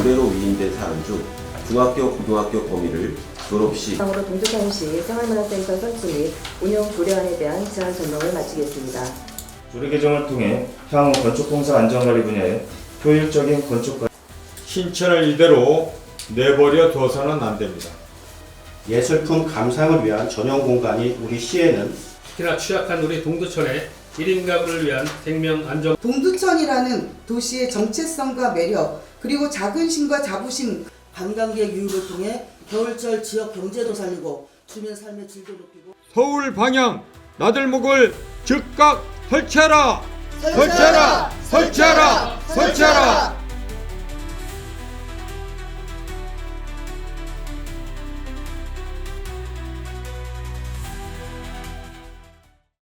의뢰로 위임된 사안 중 중학교, 고등학교 범위를 졸업 시 다음으로 동두천시 생활문화센터 설치 및 운영 조례안에 대한 제안 설명을 마치겠습니다. 조례 개정을 통해 향후 건축공사 안전관리 분야에 효율적인 건축 신천을 이대로 내버려 둬서는 안 됩니다. 예술품 감상을 위한 전용 공간이 우리 시에는 특히나 취약한 우리 동두천의 1인 가구를 위한 생명 안전 동두천이라는 도시의 정체성과 매력 그리고 자긍심과 자부심 관광객 유입을 통해 겨울철 지역 경제도 살리고 주민 삶의 질도 높이고 서울 방향 나들목을 즉각 설치하라! 설치하라! 설치하라! 설치하라!